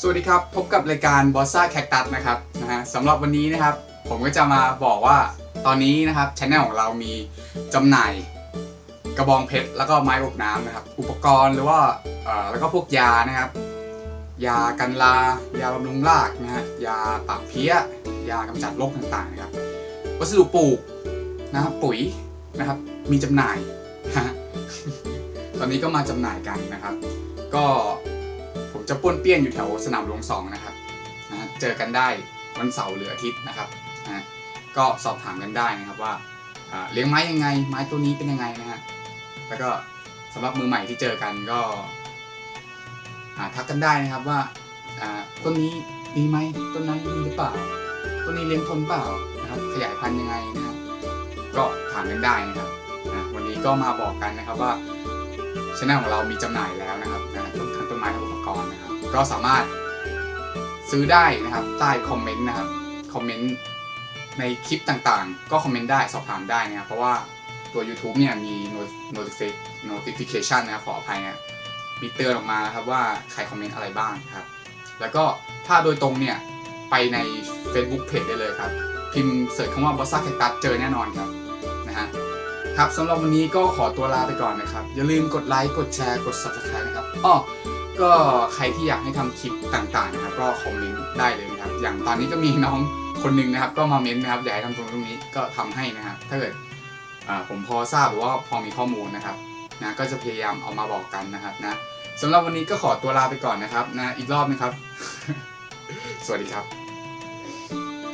สวัสดีครับ พบกับรายการ b o s s a Cactus นะครับนะฮะสำหรับวันนี้นะครับ ผมก็จะมาบอกว่าตอนนี้นะครับช anel ของเรามีจำหน่ายกระบองเพชรแล้วก็ไม้อบน้ำนะครับ อุปกรณ์หรือว่าเอ่อแล้วก็พวกยานะครับ ยากันลายาบำรุงรากนะฮะยาปาบเพี้ย ยากำจัดโรคต่างๆนะครับ วัสดุปลูกนะครับปุ๋ยนะครับมีจำหน่ายนะฮะตอนนี้ก็มาจำหน่ายกันนะครับ ก็ จะป้วนเปี้ยนอยู่แถวสนามหลวงสองนะครับนะเจอกันได้วันเสาร์หรืออาทิตย์นะครับนะก็สอบถามกันได้นะครับว่าเลี้ยงไม้ยังไง ไม้ตัวนี้เป็นยังไงนะฮะแล้วก็สำหรับมือใหม่ที่เจอกันก็ทักกันได้นะครับว่าต้นนี้ดีไหมต้นนั้นดีหรือเปล่าต้นนี้เลี้ยงทนเปล่านะครับขยายพันธุ์ยังไงนะครับก็ถามกันได้นะครับนะวันนี้ก็มาบอกกันนะครับว่าช anel ของเรามีจำหน่ายแล้วนะครับนะทั้งต้นไม้ รณ์นะครับ ก็สามารถซื้อได้นะครับ ใต้คอมเมนต์นะครับคอมเมนต์ในคลิปต่างๆ ก็คอมเมนต์ได้สอบถามได้นะครับ เพราะว่าตัว YouTube เนี่ยมี notifi- notification นะครับขออภัยนะมีเตือนออกมานะครับว่าใครคอมเมนต์อะไรบ้างครับ แล้วก็ถ้าโดยตรงเนี่ยไปใน Facebook Page ได้เลยครับ พิมพ์เสิร์ชคำว่า b o s s a c a c t u s เจอแน่นอนครับนะฮะครับสำหรับวันนี้ก็ขอตัวลาไปก่อนนะครับ อย่าลืมกดไลค์กดแชร์กด Subscribe นะครับอ้อ ก็ใครที่อยากให้ทำคลิปต่างๆนะครับ ก็คอมเมนต์ได้เลยนะครับ อย่างตอนนี้ก็มีน้องคนหนึ่งนะครับ ก็มาเม้นต์นะครับอยากให้ทำตรงตรงนี้ก็ทำให้นะครับ ถ้าเกิดผมพอทราบหรือว่าพอมีข้อมูลนะครับนะก็จะพยายามเอามาบอกกันนะครับนะสำหรับวันนี้ก็ขอตัวลาไปก่อนนะครับนะอีกรอบนะครับ สวัสดีครับ